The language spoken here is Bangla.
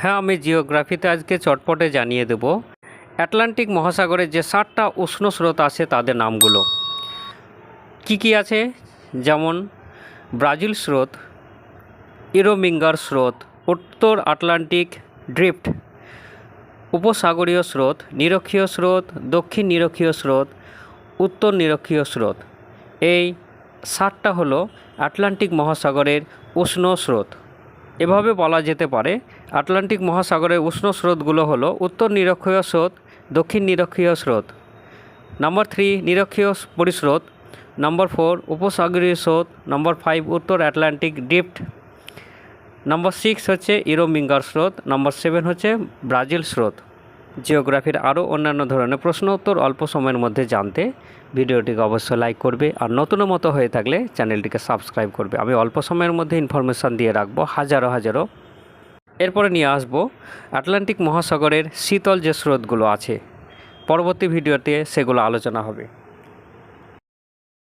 হ্যাঁ আমি জিওগ্রাফিতে আজকে চটপটে জানিয়ে দেব। অ্যাটলান্টিক মহাসাগরের যে ষাটটা উষ্ণ স্রোত আছে তাদের নামগুলো। কি কি আছে? যেমন, ব্রাজিল স্রোত, ইরোমিঙ্গার স্রোত, উত্তর আটলান্টিক ড্রিফট, উপসাগরীয় স্রোত, নিরক্ষীয় স্রোত, দক্ষিণ নিরক্ষীয় স্রোত, উত্তর নিরক্ষীয় স্রোত। এই সাতটা হলো আটলান্টিক মহাসাগরের উষ্ণ স্রোত। এভাবে বলা যেতে পারে, আটলান্টিক মহাসাগরের উষ্ণ স্রোতগুলো হলো উত্তর নিরক্ষীয় স্রোত, দক্ষিণ নিরক্ষীয় স্রোত। নাম্বার থ্রি, নিরক্ষীয় পরিস্রোত। নাম্বার ফোর, উপসাগরীয় স্রোত। নম্বর ফাইভ, উত্তর আটলান্টিক ডিপ্ট নাম্বার সিক্স হচ্ছে ইরোমিঙ্গার স্রোত। নম্বর সেভেন হচ্ছে ব্রাজিল স্রোত। জিওগ্রাফির আরও অন্যান্য ধরনের প্রশ্ন উত্তর অল্প সময়ের মধ্যে জানতে ভিডিওটিকে অবশ্যই লাইক করবে আর নতুন মতো হয়ে থাকলে চ্যানেলটিকে সাবস্ক্রাইব করবে। আমি অল্প সময়ের মধ্যে ইনফরমেশান দিয়ে রাখব, হাজারো হাজারো। এরপরে নিয়ে আসব, আটলান্টিক মহাসাগরের শীতল যে স্রোতগুলো আছে, পরবর্তী ভিডিওতে সেগুলো আলোচনা হবে।